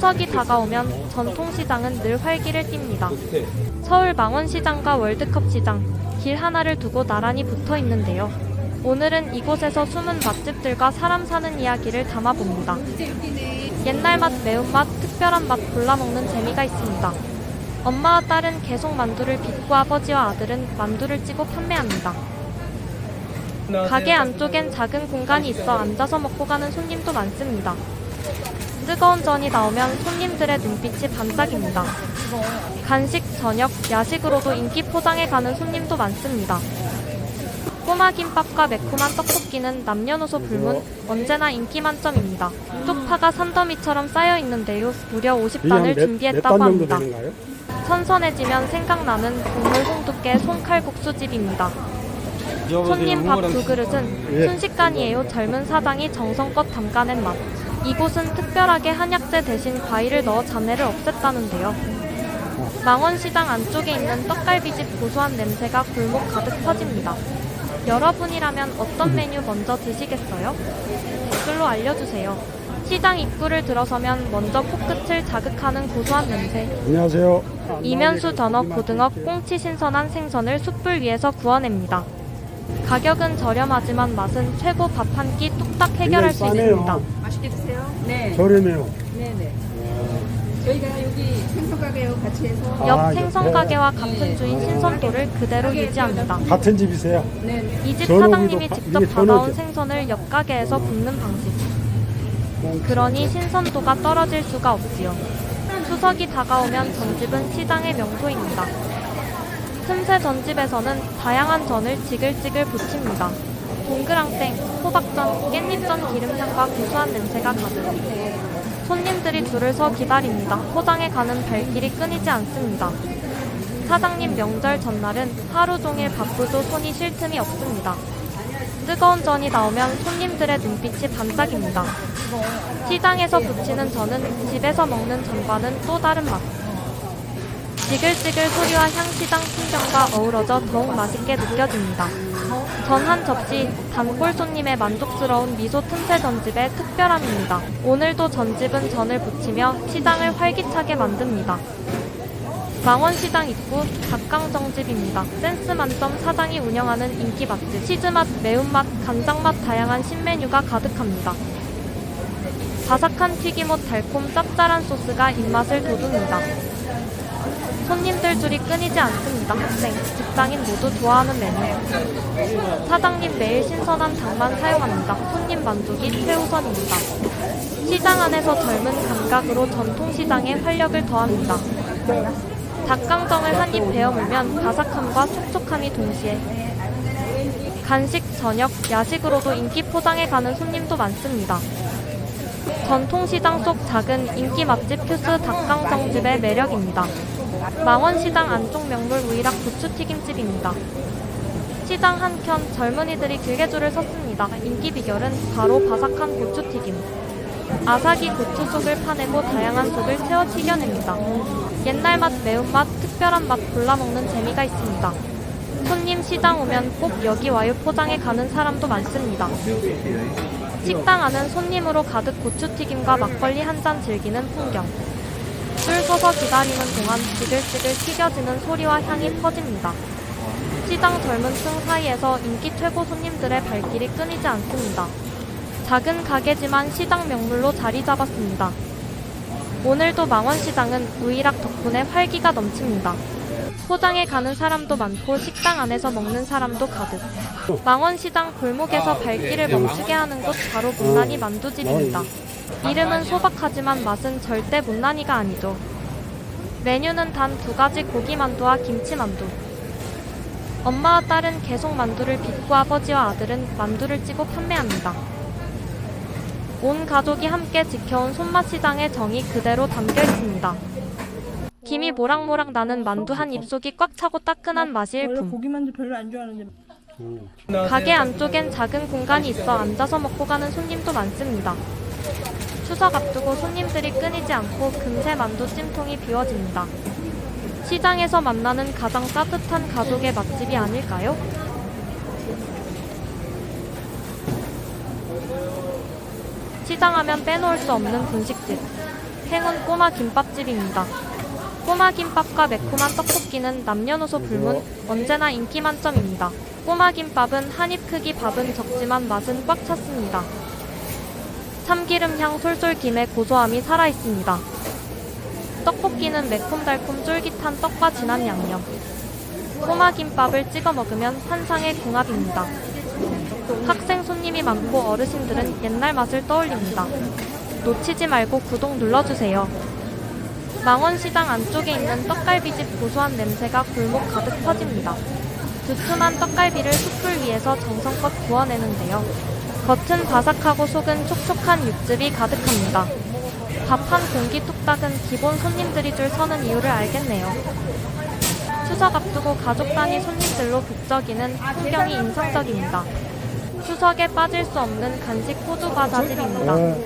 추석이 다가오면 전통시장은 늘 활기를 띱니다. 서울 망원시장과 월드컵 시장, 길 하나를 두고 나란히 붙어 있는데요. 오늘은 이곳에서 숨은 맛집들과 사람 사는 이야기를 담아봅니다. 옛날 맛, 매운맛, 특별한 맛 골라먹는 재미가 있습니다. 엄마와 딸은 계속 만두를 빚고 아버지와 아들은 만두를 찌고 판매합니다. 가게 안쪽엔 작은 공간이 있어 앉아서 먹고 가는 손님도 많습니다. 뜨거운 전이 나오면 손님들의 눈빛이 반짝입니다. 간식, 저녁, 야식으로도 인기 포장해 가는 손님도 많습니다. 꼬마 김밥과 매콤한 떡볶이는 남녀노소 불문 언제나 인기 만점입니다. 쪽파가 산더미처럼 쌓여 있는데요. 무려 50단을 준비했다고 합니다. 선선해지면 생각나는 국물 홍두깨 손칼국수집입니다. 손님 밥 두 그릇은 예. 순식간이에요. 젊은 사장이 정성껏 담가낸 맛. 이곳은 특별하게 한약재 대신 과일을 넣어 잔해를 없앴다는데요. 망원시장 안쪽에 있는 떡갈비집 고소한 냄새가 골목 가득 퍼집니다. 여러분이라면 어떤 메뉴 먼저 드시겠어요? 댓글로 알려주세요. 시장 입구를 들어서면 먼저 코끝을 자극하는 고소한 냄새. 안녕하세요. 이면수 전어, 고등어, 꽁치 신선한 생선을 숯불 위에서 구워냅니다. 가격은 저렴하지만 맛은 최고 밥 한 끼 뚝딱 해결할 수 있습니다. 맛있게 드세요. 네. 저렴해요. 네네. 저희가 여기 생선 가게하고 같이 해서 옆 아, 생선 옆에. 가게와 같은 주인 신선도를 그대로 유지합니다. 같은 집이세요? 네네. 이집 전어구이도 사장님이 파- 직접 이게 받아온? 생선을 옆 가게에서 굽는 방식. 그러니 신선도가 떨어질 수가 없지요. 추석이 다가오면 전집은 시장의 명소입니다. 틈새 전집에서는 다양한 전을 지글지글 부칩니다. 동그랑땡, 호박전, 깻잎전 기름향과 고소한 냄새가 가득. 손님들이 줄을 서 기다립니다. 포장해 가는 발길이 끊이지 않습니다. 사장님 명절 전날은 하루 종일 바쁘도 손이 쉴 틈이 없습니다. 뜨거운 전이 나오면 손님들의 눈빛이 반짝입니다. 시장에서 부치는 전은 집에서 먹는 전과는 또 다른 맛. 지글지글 소리와 향 시장 풍경과 어우러져 더욱 맛있게 느껴집니다. 전 한 접시 단골 손님의 만족스러운 미소 틈새 전집의 특별함입니다. 오늘도 전집은 전을 부치며 시장을 활기차게 만듭니다. 망원시장 입구 닭강정집입니다. 센스 만점 사장이 운영하는 인기 맛집. 치즈맛, 매운맛, 간장맛 다양한 신메뉴가 가득합니다. 바삭한 튀김옷 달콤 짭짤한 소스가 입맛을 돋웁니다. 손님들 줄이 끊이지 않습니다. 학생, 직장인 모두 좋아하는 메뉴. 사장님 매일 신선한 닭만 사용합니다. 손님 만족이 최우선입니다. 시장 안에서 젊은 감각으로 전통시장에 활력을 더합니다. 닭강정을 한 입 베어 물면 바삭함과 촉촉함이 동시에 간식, 저녁, 야식으로도 인기 포장해 가는 손님도 많습니다. 전통시장 속 작은 인기 맛집 퓨스 닭강정집의 매력입니다. 망원시장 안쪽 명물 우이락 부추튀김집입니다. 시장 한켠 젊은이들이 길게 줄을 섰습니다. 인기 비결은 바로 바삭한 고추튀김. 아삭이 고추 속을 파내고 다양한 속을 채워 튀겨냅니다. 옛날 맛, 매운맛, 특별한 맛 골라먹는 재미가 있습니다. 손님 시장 오면 꼭 여기 와요 포장해 가는 사람도 많습니다. 식당 안은 손님으로 가득 고추튀김과 막걸리 한 잔 즐기는 풍경. 줄 서서 기다리는 동안 지글지글 튀겨지는 소리와 향이 퍼집니다. 시장 젊은 층 사이에서 인기 최고 손님들의 발길이 끊이지 않습니다. 작은 가게지만 시장 명물로 자리 잡았습니다. 오늘도 망원시장은 우이락 덕분에 활기가 넘칩니다. 포장해 가는 사람도 많고 식당 안에서 먹는 사람도 가득. 망원시장 골목에서 발길을 멈추게 하는 곳 바로 못난이 만두집입니다. 이름은 소박하지만 맛은 절대 못난이가 아니죠. 메뉴는 단 두 가지 고기 만두와 김치 만두. 엄마와 딸은 계속 만두를 빚고 아버지와 아들은 만두를 찌고 판매합니다. 온 가족이 함께 지켜온 손맛시장의 정이 그대로 담겨 있습니다. 김이 모락모락 나는 만두 한 입속이 꽉 차고 따끈한 맛이 원래 일품. 고기만두 별로 안 좋아하는데 가게 안쪽엔 작은 공간이 있어 앉아서 먹고 가는 손님도 많습니다. 추석 앞두고 손님들이 끊이지 않고 금세 만두 찜통이 비워집니다. 시장에서 만나는 가장 따뜻한 가족의 맛집이 아닐까요? 시장하면 빼놓을 수 없는 분식집. 행운 꼬마 김밥집입니다. 꼬마 김밥과 매콤한 떡볶이는 남녀노소 불문 언제나 인기 만점입니다. 꼬마 김밥은 한입 크기 밥은 적지만 맛은 꽉 찼습니다. 참기름 향 솔솔 김에 고소함이 살아 있습니다. 떡볶이는 매콤달콤 쫄깃한 떡과 진한 양념. 꼬마 김밥을 찍어 먹으면 환상의 궁합입니다. 학생 손님이 많고 어르신들은 옛날 맛을 떠올립니다. 놓치지 말고 구독 눌러주세요. 망원시장 안쪽에 있는 떡갈비집 고소한 냄새가 골목 가득 퍼집니다. 두툼한 떡갈비를 숯불 위에서 정성껏 구워내는데요. 겉은 바삭하고 속은 촉촉한 육즙이 가득합니다. 밥 한 공기 뚝딱은 기본 손님들이 줄 서는 이유를 알겠네요. 추석 앞두고 가족 단위 손님들로 북적이는 풍경이 인상적입니다. 추석에 빠질 수 없는 간식 호두 과자집입니다. 네.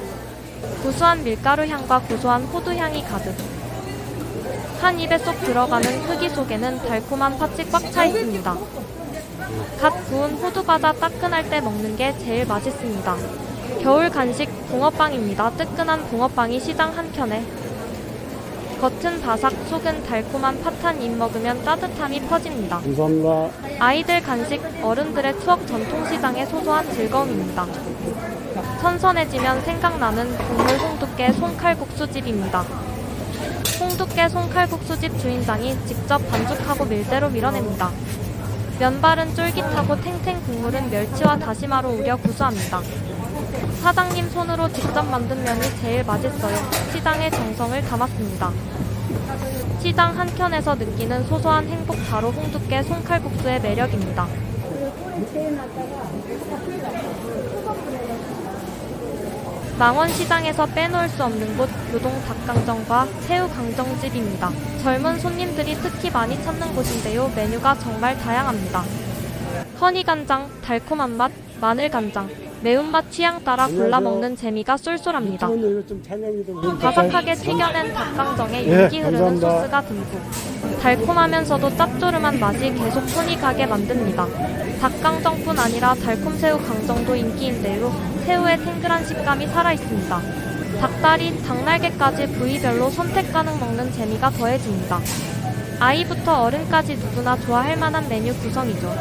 구수한 밀가루 향과 고소한 호두 향이 가득. 한 입에 쏙 들어가는 흙이 속에는 달콤한 팥이 꽉 차 있습니다. 갓 구운 호두 과자 따끈할 때 먹는 게 제일 맛있습니다. 겨울 간식 붕어빵입니다. 뜨끈한 붕어빵이 시장 한켠에. 겉은 바삭, 속은 달콤한 팥한 입 먹으면 따뜻함이 퍼집니다. 감사합니다. 아이들 간식, 어른들의 추억 전통시장의 소소한 즐거움입니다. 선선해지면 생각나는 국물 홍두깨 송칼국수집입니다. 홍두깨 송칼국수집 주인장이 직접 반죽하고 밀대로 밀어냅니다. 면발은 쫄깃하고 탱탱 국물은 멸치와 다시마로 우려 구수합니다. 사장님 손으로 직접 만든 면이 제일 맛있어요. 시장의 정성을 담았습니다. 시장 한켠에서 느끼는 소소한 행복 바로 홍두깨 송칼국수의 매력입니다. 망원시장에서 빼놓을 수 없는 곳 교동 닭강정과 새우 강정집입니다. 젊은 손님들이 특히 많이 찾는 곳인데요. 메뉴가 정말 다양합니다. 허니간장, 달콤한 맛, 마늘간장, 매운맛 취향 따라 골라 먹는 재미가 쏠쏠합니다. 바삭하게 튀겨낸 닭강정에 예, 윤기 흐르는. 소스가 듬뿍. 달콤하면서도 짭조름한 맛이 계속 손이 가게 만듭니다. 닭강정뿐 아니라 달콤새우 강정도 인기인데요. 새우의 탱글한 식감이 살아있습니다. 닭다리, 닭날개까지 부위별로 선택 가능 먹는 재미가 더해집니다. 아이부터 어른까지 누구나 좋아할 만한 메뉴 구성이죠.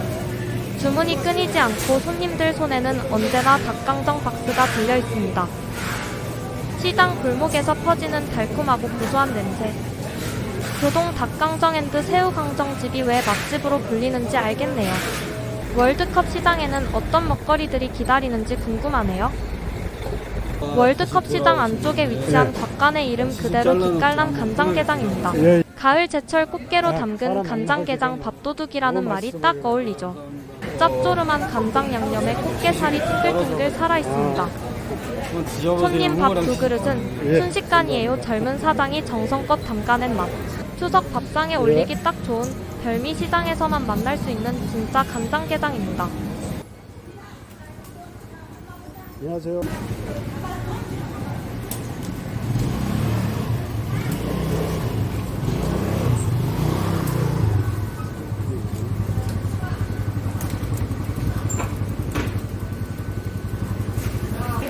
주문이 끊이지 않고 손님들 손에는 언제나 닭강정 박스가 들려 있습니다. 시장 골목에서 퍼지는 달콤하고 고소한 냄새. 교동 닭강정 앤드 새우강정집이 왜 맛집으로 불리는지 알겠네요. 월드컵 시장에는 어떤 먹거리들이 기다리는지 궁금하네요. 월드컵 시장 안쪽에 위치한 곽간의 이름 그대로 빛깔난 간장게장입니다. 예, 가을 제철 꽃게로 아, 담근 간장게장 밥도둑이라는 말이 딱. 어울리죠. 짭조름한 간장 양념에 꽃게살이 탱글탱글 살아있습니다. 손님 밥 두 그릇은 예. 순식간이에요. 젊은 사장이 정성껏 담가낸 맛. 추석 밥상에 올리기 딱 좋은 별미 시장에서만 만날 수 있는 진짜 간장게장입니다. 안녕하세요.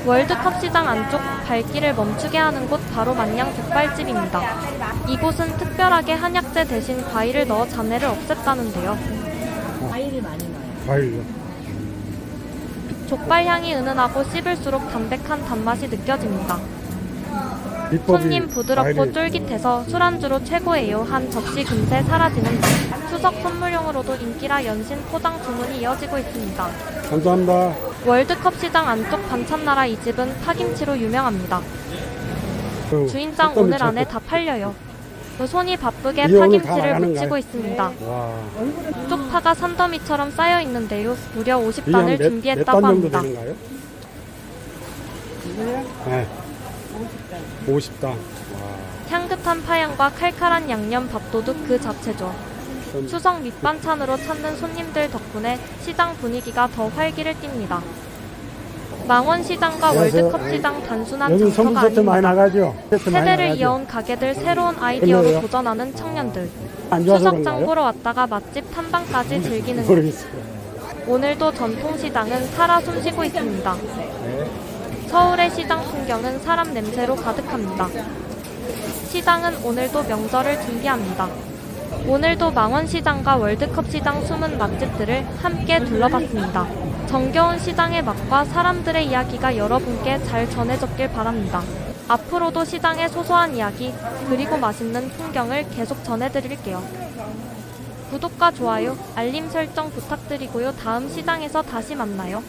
월드컵 시장 안쪽 발길을 멈추게 하는 곳 바로 만냥 족발집입니다. 이곳은 특별하게 한약재 대신 과일을 넣어 잡내를 없앴다는데요. 과일요. 족발 향이 은은하고 씹을수록 담백한 단맛이 느껴집니다. 비법이 손님 부드럽고 과일이- 쫄깃해서 술안주로 최고예요. 한 접시 금세 사라지는 추석 선물용으로도 인기라 연신 포장 주문이 이어지고 있습니다. 감사합니다. 월드컵 시장 안쪽 반찬나라 이 집은 파김치로 유명합니다. 그 주인장 어떤 오늘 미쳤고. 안에 다 팔려요. 그 손이 바쁘게 이게 오늘 다 파김치를 나가는 묻히고 거야? 있습니다. 와. 쪽파가 산더미처럼 쌓여 있는데요. 무려 이게 50단을 한 몇, 몇단 준비했다고 정도 합니다. 되는가요? 네. 50단. 와. 향긋한 파향과 칼칼한 양념 밥도둑 그 자체죠. 좀 추석 밑반찬으로 찾는 손님들 덕분에 시장 분위기가 더 활기를 띱니다. 망원시장과 안녕하세요. 월드컵 시장 단순한 여기 장터가 선물 세트 많이 아닙니다. 나가죠? 세트 많이 세대를 나가죠? 이어온 가게들 새로운 아이디어로? 도전하는 청년들. 안 좋아서 추석 그런가요? 장 보러 왔다가 맛집 탐방까지 즐기는 모르겠어요. 오늘도 전통시장은 살아 숨쉬고 있습니다. 서울의 시장 풍경은 사람 냄새로 가득합니다. 시장은 오늘도 명절을 준비합니다. 오늘도 망원시장과 월드컵 시장 숨은 맛집들을 함께 둘러봤습니다. 정겨운 시장의 맛과 사람들의 이야기가 여러분께 잘 전해졌길 바랍니다. 앞으로도 시장의 소소한 이야기, 그리고 맛있는 풍경을 계속 전해드릴게요. 구독과 좋아요, 알림 설정 부탁드리고요. 다음 시장에서 다시 만나요.